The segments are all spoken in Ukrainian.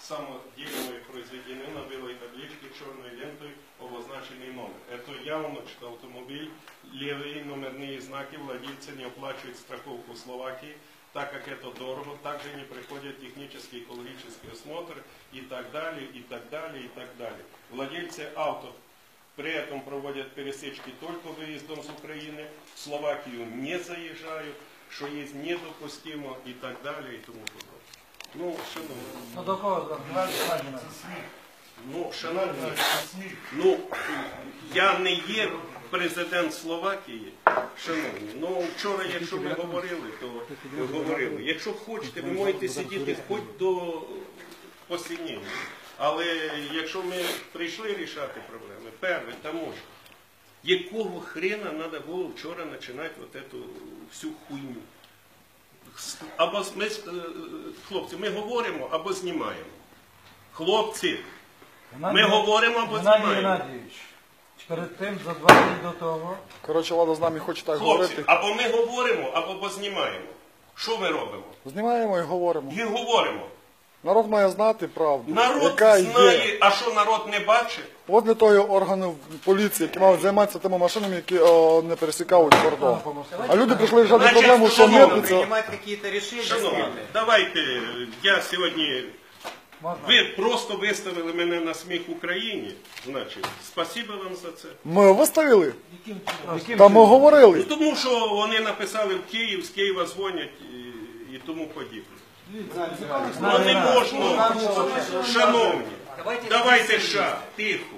самодельные произведены на белой табличке черной лентой обозначенный номер. Это явно, что автомобиль, левые номерные знаки владельцы не оплачивают страховку Словакии, так как это дорого, также не проходят технический экологический осмотр и так далее, и так далее, и так далее. Владельцы авто при этом проводят пересечки только выездом с Украины, в Словакию не заезжают, что есть недопустимо и так далее, и тому подобное. Ну, шановні, Ну до кого? Геннадій ну, шановні, ну, я не є президент Словакії, шановні. Ну, вчора, якщо ви говорили, то ви говорили. Якщо хочете, ви можете сидіти хоч до посінення. Але якщо ми прийшли рішати проблеми, перше, тому що якого хрена треба було вчора починати от эту всю хуйню? Або ми, е, хлопці, ми говоримо або знімаємо. Хлопці, ми говоримо або Геннадій знімаємо. Геннадійович, перед тим за два дні до того, Коротше, влада з нами хоче так Хлопці, говорити. або ми говоримо, або познімаємо. Що ми робимо? Знімаємо і говоримо. І говоримо. Народ має знати правду, Народ яка є. знає, а що народ не бачить? От для того органи поліції, які мають займатися тими машинами, які о, не пересікають кордон. А люди прийшли Значить, проблему, що митниця. Шановні, давайте, я сьогодні, можна? ви просто виставили мене на сміх Україні, значить, спасибо вам за це. Ми виставили, Яким чином? Та ми Ну, тому що вони написали в Київ, з Києва дзвонять і, і тому подібне. Ну не можна, шановні, Давайте ша, тихо.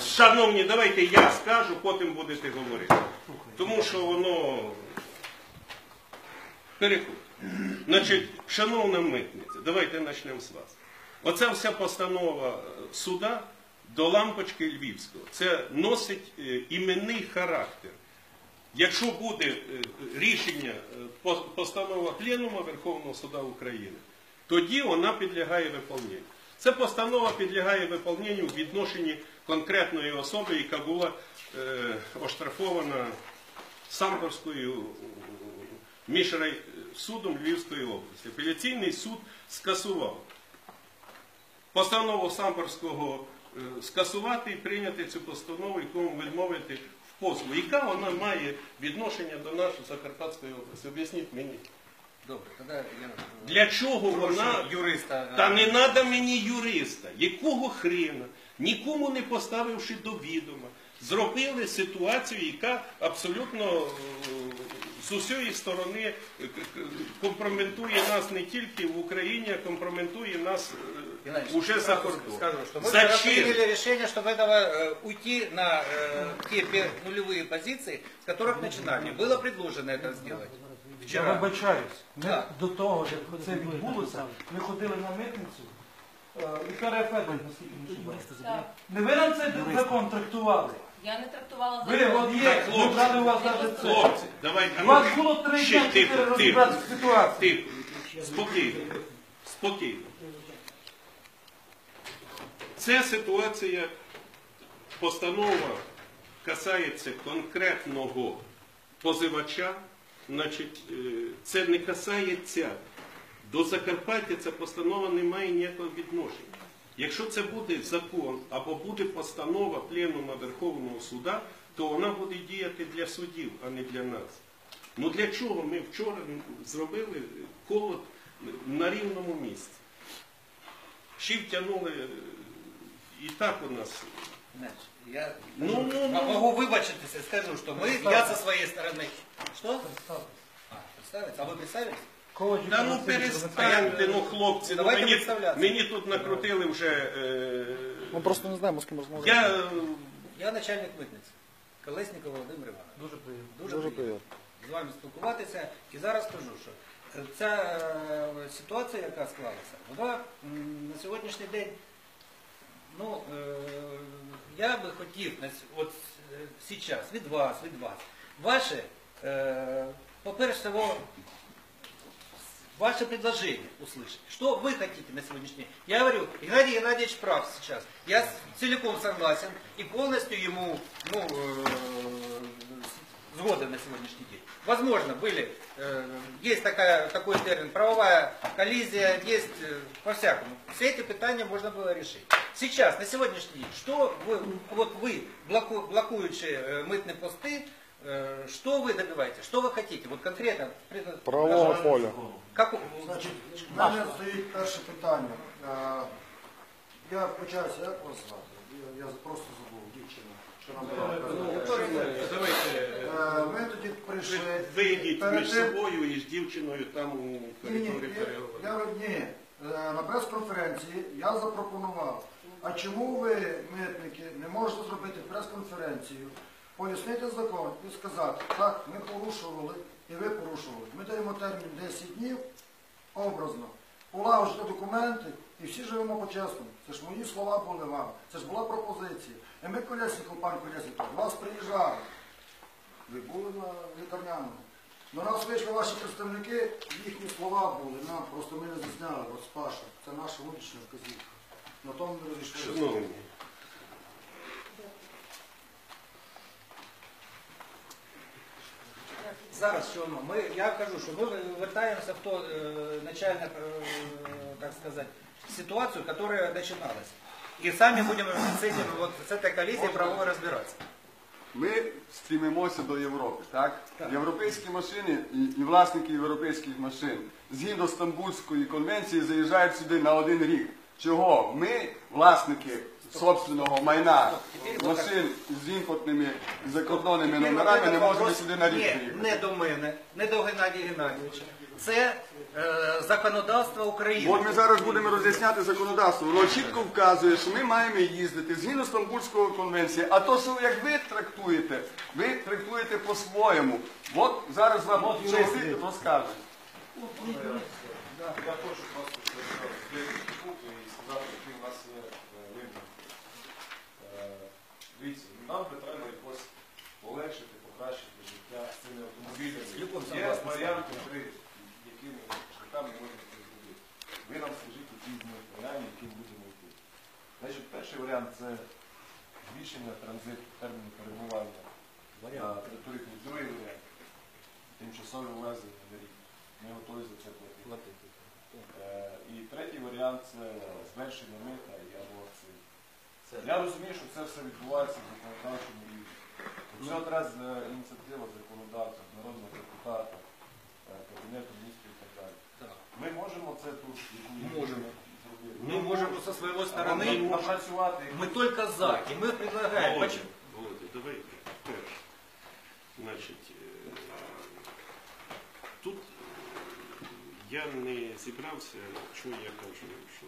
Шановні, давайте я скажу, потім будете говорити. Тому що воно переходить. Значить, шановна митниця, давайте почнемо з вас. Оця вся постанова суда до лампочки Львівського. Це носить е, іменний характер. Якщо буде е, рішення, е, постанова Пленума Верховного Суда України, тоді вона підлягає виконанню. Ця постанова підлягає виконанню в відношенні конкретної особи, яка була е, оштрафована Самборською е, міжрай судом Львівської області. Апеляційний суд скасував постанову Самборського е, скасувати і прийняти цю постанову, якому відмовити в. Яка вона має відношення до нашої Закарпатської області? Об'ясніть мені. Добре, тоді я Для чого вона юриста. та не треба мені юриста. Якого хрена, нікому не поставивши до відома, зробили ситуацію, яка абсолютно е, з усієї сторони е, к- к- компрометує нас не тільки в Україні, а компрометує нас е, Геннадий, уже за сразу кордон. Скажу, что мы вчера Зачем? приняли решение, чтобы этого э, уйти на э, те пе- нулевые позиции, с которых начинали. Было предложено это сделать. я Вчера. вибачаюсь. Ми Так. до того, як це відбулося, ми ходили на митницю. Е, Вікторія Федорівна, наскільки не ошибаюсь. Так. Не ви нам цей закон трактували. Я не трактувала Ви, закон. от є, ми хлопці, брали у вас навіть це. Хлопці, давайте. У вас було три Ще дня тихо, чотири тихо. в ситуації. Тихо, спокійно, спокійно. Ця ситуація, постанова касається конкретного позивача, значить, е, це не касається. До Закарпаття ця постанова не має ніякого відношення. Якщо це буде закон або буде постанова Пленума Верховного Суда, то вона буде діяти для судів, а не для нас. Ну для чого ми вчора зробили коло на рівному місці? Ще втягнули е, і так у нас. Знаешь, Я Ну, ну, ну. могу выбачиться, скажу, что мы, я со своей стороны. Что? А, представиться? А вы представились? Та ну перестаньте, ну хлопці, ну, Давайте мені, мені тут накрутили вже. Е, Ми просто не знаємо, з ким розмовляємо. я е, Я начальник митниці. Колесников Володимир Іванович. Дуже приємно. Дуже, Дуже приємно приємно. з вами спілкуватися. І зараз скажу, що е, ця е, ситуація, яка склалася, вона м, на сьогоднішній день, ну, е, я би хотів на с- от е, зараз від вас, від вас, ваше, е, по-перше, всього, ваше предложение услышать. Что вы хотите на сегодняшний день? Я говорю, Геннадий Геннадьевич прав сейчас. Я целиком согласен и полностью ему ну, э, сгода на сегодняшний день. Возможно, были, э, есть такая, такой термин, правовая коллизия, есть э, по-всякому. Все эти питания можно было решить. Сейчас, на сегодняшний день, что вы, вот вы, блоку, блокующие э, мытные посты, что вы добиваетесь, что вы хотите, вот конкретно? Правового поля. Как, у- Значить, в мене стоїть перше питання. Е, Я почався, як вас звати? Я, я просто забув, дівчина. Що нам була казати. Давайте Е, Ми тоді прийшли. вийдіть Перед між тим- собою і з дівчиною там у Ні, ні, коридорі я, я, ні. Е, На прес-конференції я запропонував, а чому ви, митники, не можете зробити прес-конференцію, пояснити закон і сказати, так, ми порушували і ви порушували. Ми даємо термін 10 днів, образно, полагодити документи і всі живемо по-чесному. Це ж мої слова були вам, це ж була пропозиція. І ми Колєсніков, пан Колєсніков, вас приїжджали. Ви були на лікарняному. До нас вийшли ваші представники, їхні слова були, нам просто ми не засняли, от Паша, це наша внутрішня вказівка. На тому ми розійшлися. Зараз що ну, ми, я кажу, що ми вертаємося в то е, начальне, е, так сказати, ситуацию, которая начиналась. И сами будем с этим, вот с этой коллизией правовой разбираться. Ми стрімимося до Європи, так? Так. Європейські машини і, і власники європейських машин згідно Стамбульської конвенції заїжджають сюди на один рік. Чого? Ми, власники собственного майна, машин з імпортними закордонними номерами, не можемо сюди на рік приїхати. не до мене, не до Геннадія Геннадійовича. Це е, законодавство України. От ми зараз будемо роз'ясняти законодавство. Воно чітко вказує, що ми маємо їздити згідно Стамбульської конвенції. А то, що як ви трактуєте, ви трактуєте по-своєму. От зараз вам чоловік розкаже. Я хочу просто зробити пункт і сказати, який у нас є е, вибір. Е, Дивіться, нам би треба якось полегшити, покращити життя з цими автомобілями. Є варіанти, при якими шляхами можна це зробити. Ви нам скажіть, які з них варіанти, які будемо йти. Значить, перший варіант це збільшення транзиту терміну перебування на території. Другий варіант тимчасове ввезення на рік. Ми готові за це платити. Е, І третій варіант це зменшення мита або. Я розумію, що це все відбувається в законодавчому рівні. Це одразу ініціатива законодавця, народного депутата, е, кабінету міністрів і так далі. Так. Ми можемо це тут Можемо. зробити. Мы можем со своего Або стороны, напрацювати. мы только за, и мы предлагаем. Володя, Почему? Володя, давайте перше. Значить, е, я не зібрався, що я кажу, що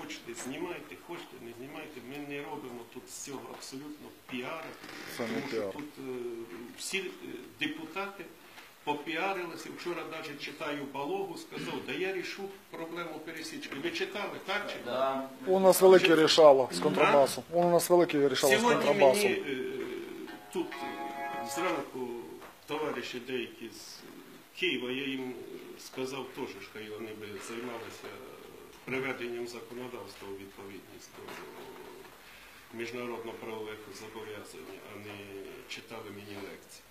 хочете знімайте, хочете не знімайте. Ми не робимо тут з цього абсолютно піар, Це не тому що тут е, всі е, депутати попіарилися. Вчора навіть читаю Балогу, сказав, да я рішу проблему пересічки. Ви читали, так чи ні? У нас велике рішало з контрабасу. У нас велике рішало з контрабасу. мені е, тут зранку товариші деякі з Києва, я їм сказав теж, що вони би займалися приведенням законодавства у відповідність до міжнародно-правових зобов'язань, а не читали мені лекції.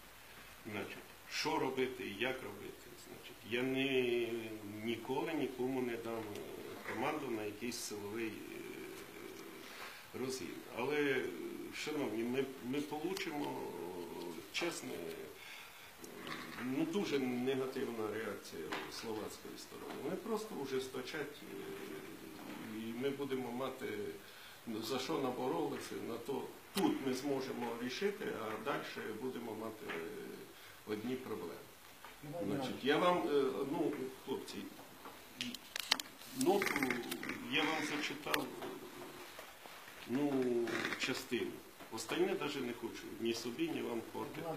Значить, що робити і як робити? Значить, я не, ніколи нікому не дам е, команду на якийсь силовий е, розгін. Але, е, шановні, ми, ми получимо чесне, е, ну дуже негативна реакція словацької сторони. Вони просто ужесточать, е, і ми будемо мати ну, за що наборолися, на то тут ми зможемо рішити, а далі будемо мати е, одні проблеми. Значить, я вам, е, ну, хлопці, ноту я вам зачитав ну, частину. Остальне навіть не хочу ні собі, ні вам портити.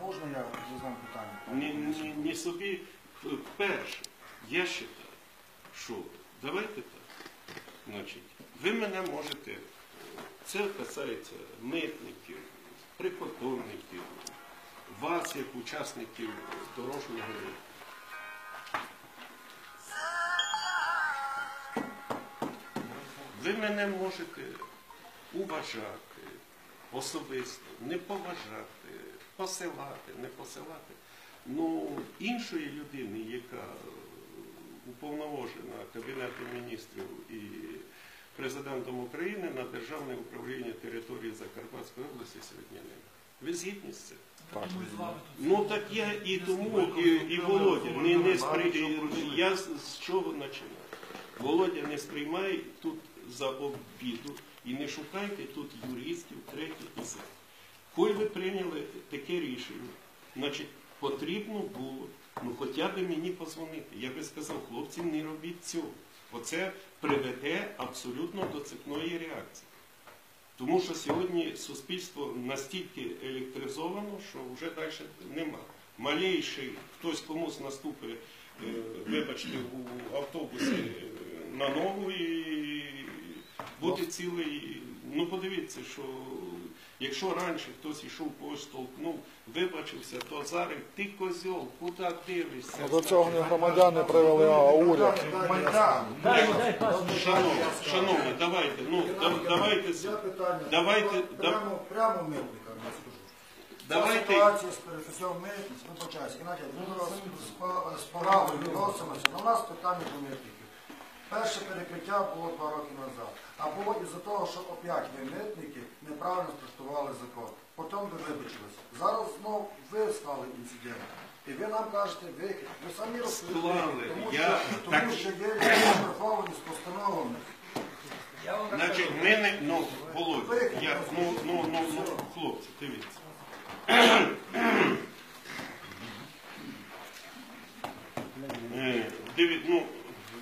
Можна я задам питання? Ні, ні, ні собі. Перше, я вважаю, що давайте так. Значить, ви мене можете, це касається митників, прикордонників, вас як учасників дорожнього руху. Ви мене можете уважати особисто, не поважати, посилати, не посилати. Ну, іншої людини, яка уповноважена Кабінетом міністрів і президентом України на Державне управління території Закарпатської області сьогодні немає. Ви згідні з цим? Так. Ну так я і тому, і, і Володя, не, не спри... я з, з чого починаю? Володя не сприймає тут за обіду і не шукайте тут юристів, третіх і все. Коль ви прийняли таке рішення, значить потрібно було ну хоча б мені позвонити. Я би сказав, хлопці, не робіть цього. Оце приведе абсолютно до цепної реакції. Тому що сьогодні суспільство настільки електризовано, що вже далі нема. Малейший хтось комусь наступить, е, вибачте, у автобусі е, на ногу і бути цілий. Ну подивіться, що якщо раніше хтось йшов когось толкнув, вибачився, то зараз ти козьол, куди дивишся? Ну, До цього не громадяни привели, а уряд. Майдан. Шановні, шановні, давайте, ну да- давайте, Я питання. давайте, да- прямо, прямо митника не скажу. давайте. Ситуація з перефісом митниць, вибачаюсь, Геннадій, ми вас з по- з повагою відносимося, але у нас питання до митників. Перше перекриття було два роки назад. А було із-за того, що опять ви митники неправильно спростували закон. Потім ви вибачилися. Зараз знов ви стали інцидентом. І ви нам кажете, ви, ви самі розповіли, тому, Я- що, так. тому що є штрафовані з постановами. Значить, ми не, ну, Володя, я, ну, ну, ну, ну, хлопці, дивіться. Е, Диві, ну,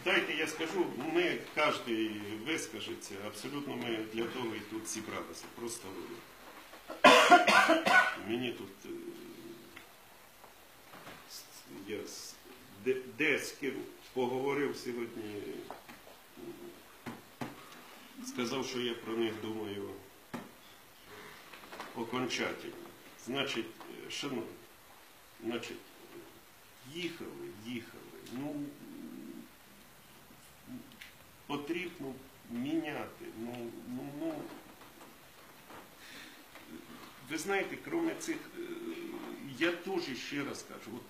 дайте я скажу, ми, кожен вискажеться, абсолютно ми для того і тут зібралися. Просто мені тут е, я з- ким поговорив сьогодні сказав, що я про них думаю окончательно. Значить, е, шановні, значить, їхали, їхали. Ну, потрібно міняти. Ну, ну, ну, ви знаєте, крім цих, е, я теж ще раз кажу, от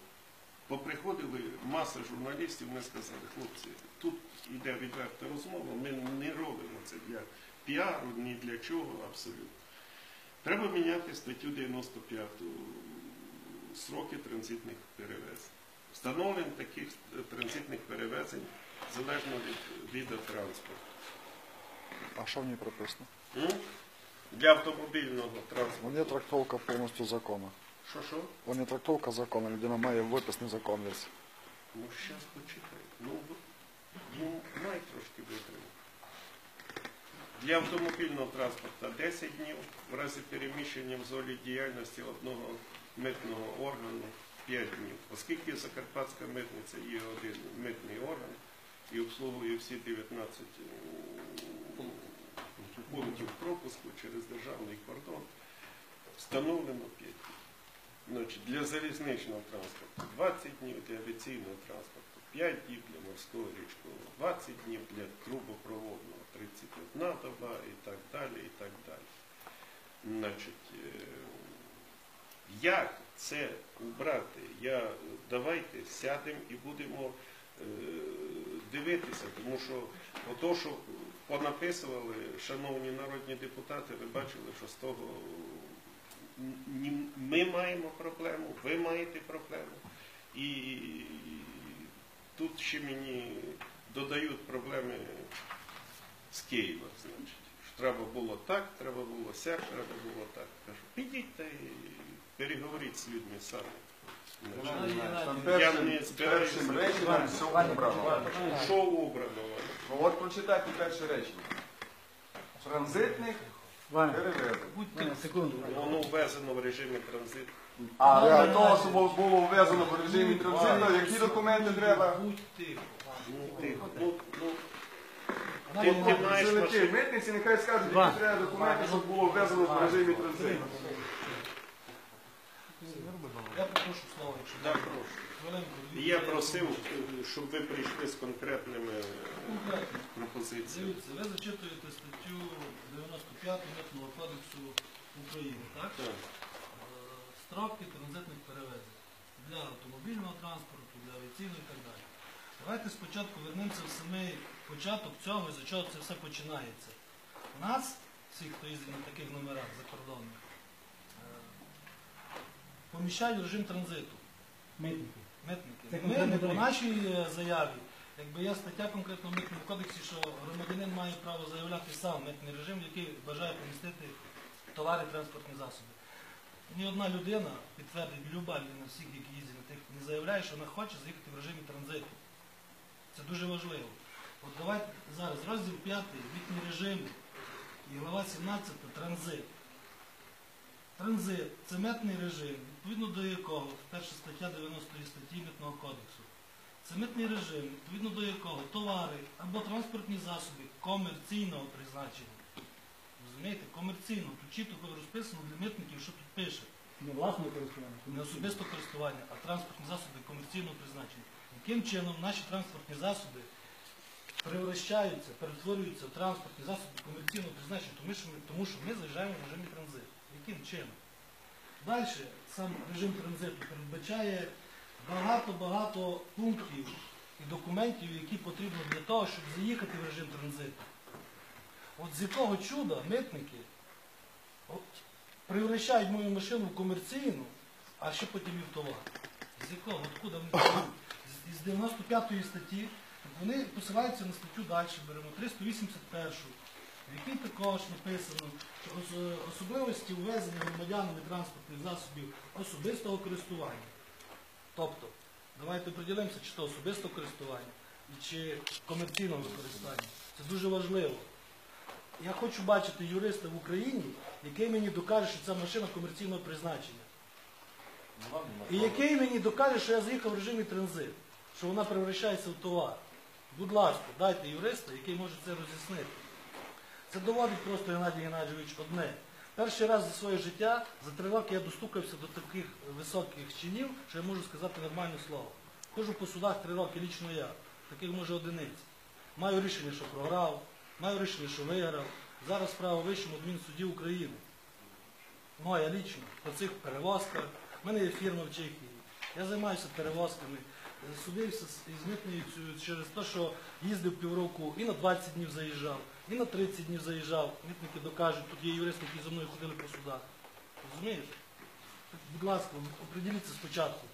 поприходили маса журналістів, ми сказали, хлопці, тут йде відверта розмова, ми не робимо це для піару, ні для чого абсолютно. Треба міняти статтю 95 сроки транзитних перевезень. Встановлення таких транзитних перевезень залежно від виду транспорту. А що в ній прописано? М? Для автомобільного транспорту. Вони трактовка повністю закону. Що що? Вони трактовка закону. Людина має виписаний закон весь. Ну, зараз почекай. Ну, ну, май трошки витримати. Для автомобільного транспорту 10 днів, в разі переміщення в зоні діяльності одного митного органу 5 днів. Оскільки Закарпатська митниця є один митний орган і обслуговує всі 19 м, пунктів пропуску через державний кордон, встановлено 5 днів. Значить, для залізничного транспорту 20 днів, для авіаційного транспорту 5 днів, для морського річкового 20 днів, для трубопроводного 31 доба і так далі, і так далі. Значить, е, як це убрати? Я, давайте сядемо і будемо е, дивитися, тому що ото, що понаписували, шановні народні депутати, ви бачили, що з того ми маємо проблему, ви маєте проблему. І тут ще мені додають проблеми з Києва, значить. Що треба було так, треба було сяк, треба було так. Кажу, підіть та переговоріть з людьми самі. Там першим, першим реченням все убрано. Що обрано? Ну от прочитайте перше речення. Транзитних перевезень. Секунду. Воно ввезено в режимі транзиту. А для того, щоб було ввезено в режимі транзиту, які документи треба? Ну, ти, ну, ну, ти, ти маєш митниці нехай скажуть, які треба документи, щоб було ввезено в режимі транзиту. Я попрошу слово, якщо Так, прошу. хвилинку. І Я просив, щоб ви прийшли з конкретними пропозиціями. Дивіться, ви зачитуєте статтю 95 Митного кодексу України, так? Так. Е, строки транзитних перевезень для автомобільного транспорту, для авіаційного і так далі. Давайте спочатку вернемося в самий початок цього, з чого це все починається. Нас, всіх, хто їздить на таких номерах закордонних, поміщають в режим транзиту. Митники. Митники. Це Ми не по нашій е, заяві, якби є стаття конкретно в митному кодексі, що громадянин має право заявляти сам митний режим, який бажає помістити товари транспортні засоби. Ні одна людина підтвердить, люба людина всіх, які їздять на тих, не заявляє, що вона хоче заїхати в режимі транзиту. Це дуже важливо. От давайте зараз розділ 5, митний режим і глава 17 транзит. Транзит це митний режим, відповідно до якого, перша стаття 90 статті Митного кодексу. Це митний режим, відповідно до якого товари або транспортні засоби комерційного призначення. Розумієте, комерційно, тут чітко розписано для митників, що тут пише. Не власного користування. Не особисто користування, а транспортні засоби комерційного призначення. Яким чином наші транспортні засоби превращаються, перетворюються в транспортні засоби комерційного призначення, тому що ми, тому що ми заїжджаємо в режимі транзиту. Яким чином? Далі сам режим транзиту передбачає багато-багато пунктів і документів, які потрібно для того, щоб заїхати в режим транзиту. От з якого чуда митники от, превращають мою машину в комерційну, а ще потім і в товар. З якого? Откуда вони З 95 статті вони посилаються на статтю далі, беремо 381, в якій також написано, що особливості ввезення громадянами транспортних засобів особистого користування. Тобто, давайте приділимося, чи то особисто користування, чи комерційного використання. Це дуже важливо. Я хочу бачити юриста в Україні, який мені докаже, що ця машина комерційного призначення. І який мені докаже, що я заїхав в режимі транзит, що вона превращається в товар. Будь ласка, дайте юриста, який може це роз'яснити. Це доводить просто Геннадій Геннадійович одне. Перший раз за своє життя, за три роки я достукався до таких високих чинів, що я можу сказати нормальне слово. Ходжу по судах три роки лічно я, таких може одиниць. Маю рішення, що програв, маю рішення, що виграв. Зараз справа Вищому адмінсуді України. Моя лічно по цих перевозках. У мене є фірма в Чехії. Я займаюся перевозками. Судився із митницею через те, що їздив півроку і на 20 днів заїжджав, і на 30 днів заїжджав. Митники докажуть, тут є юристи, які за мною ходили по судах. Розумієш? Будь ласка, оприділіться спочатку,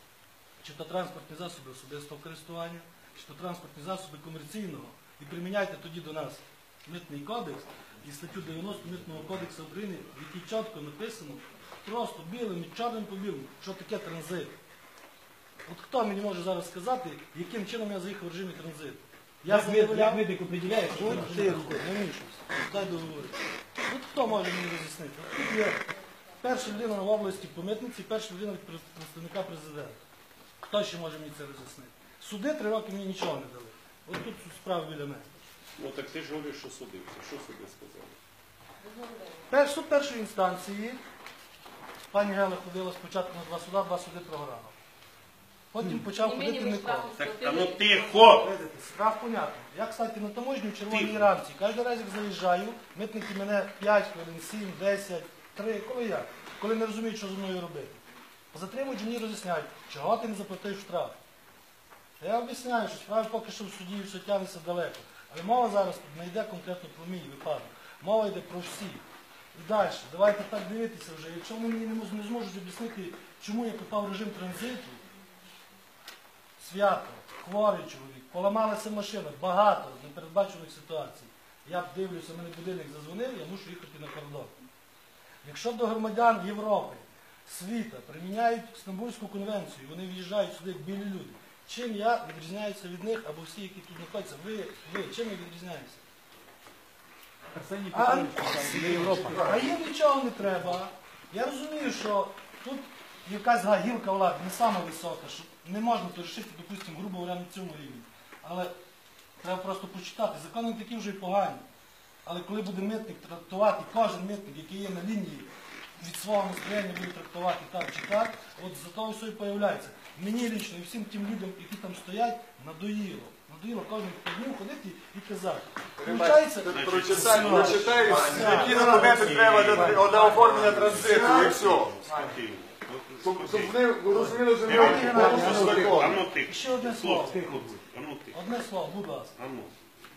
чи то транспортні засоби особистого користування, чи то транспортні засоби комерційного. І приміняйте тоді до нас митний кодекс і статтю 90 Митного кодексу України, в якій чітко написано просто білим і чорним по білому, що таке транзит. От хто мені може зараз сказати, яким чином я заїхав в режимі транзиту? Я Як, мит, як заявляв, митник определяє, що це От тихо, не мішуйся. Дай договорити. От хто може мені роз'яснити? Тут є перша людина в області по митниці, перша людина від представника президента. Хто ще може мені це роз'яснити? Суди три роки мені нічого не дали. От тут справа біля мене. Ну так ти ж говориш, що судився. Що суди сказали? Пер- Суд першої інстанції, пані Гела ходила спочатку на два суда, два суди програла. Потім почав ходити Микола. Так, а ну тихо! Видите, Штраф понятно. Я, кстати, на таможню в червоній рамці. Кожен раз, як заїжджаю, митники мене 5 хвилин, 7, 10, 3, коли як? Коли не розуміють, що зі мною робити. Затримують мені роз'ясняють, чого ти не заплатив штраф. Та я об'ясняю, що справа поки що в суді все тягнеться далеко. Але мова зараз тут не йде конкретно про мій випадок. Мова йде про всі. І далі, давайте так дивитися вже. Якщо мені не мож- не зможуть об'яснити, чому я попав в режим транзиту, свято, хворий чоловік, поламалася машина, багато непередбачених ситуацій. Я дивлюся, мене будильник зазвонив, я мушу їхати на кордон. Якщо до громадян Європи, світа приміняють Стамбульську конвенцію, вони в'їжджають сюди як білі люди. Чим я відрізняюся від них або всі, які тут знаходяться? Ви, ви чим я відрізняюся? А, а їм нічого не треба. Я розумію, що тут якась гілка влади не сама висока, що не можна то рішити, допустимо, грубо говоря, на цьому рівні. Але треба просто почитати. Закони не такі вже й погані. Але коли буде митник трактувати, кожен митник, який є на лінії, від свого настроєння буде трактувати так чи так, от за того все і появляється. Мені лічно і всім тим людям, які там стоять, надоїло. Надоїло кожен по дню ходити і казати. Получається, Прочитай, прочитай, які документи треба для, для оформлення транзиту і все. Щоб, щоб вони розуміли, що ми Дивіться, порушили закон. Ану тихо. Ще одне слово. Хлопці, хлопці, ану тихо. Одне слово, будь ласка. Ану.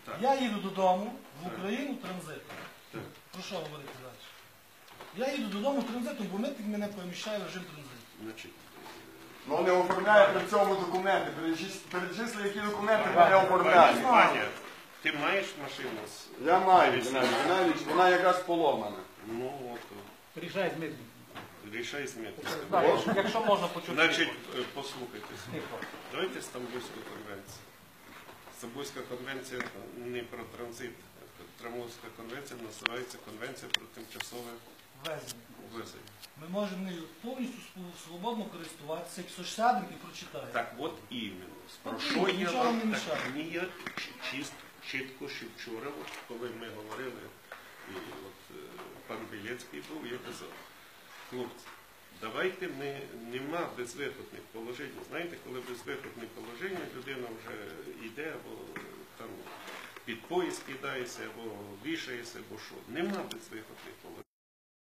Так. Я їду додому в Україну транзитом. Так. Про що говорити далі? Я їду додому транзитом, бо митник мене поміщає в режим транзиту. Значить, Ну не оформляє при цьому документи. Перечис- Перечисли, які документи ми не Ваня. Ваня, ти маєш машину? з- Я маю, Геннадій Геннадійович, вона якраз поломана. Ну, от, Приїжджає з митником. рішай зміти. Якщо можна почути. Значить, е, послухайте. Давайте Стамбульську конвенцію. Стамбульська конвенція не про транзит. Стамбульська конвенція називається Конвенція про тимчасове Везення. ввезення. Ми можемо повністю свободно користуватися, якщо ж сядемо і прочитаємо. Так от іменно. Про що я вам не так, мішає. ні, я чітко ще вчора, от, коли ми говорили, і от е, пан Білецький був, я казав, хлопці, давайте ми нема безвиходних положень. Знаєте, коли безвиходне положення, людина вже йде або там під поїзд кидається, або вішається, або що. Нема безвиходних положень.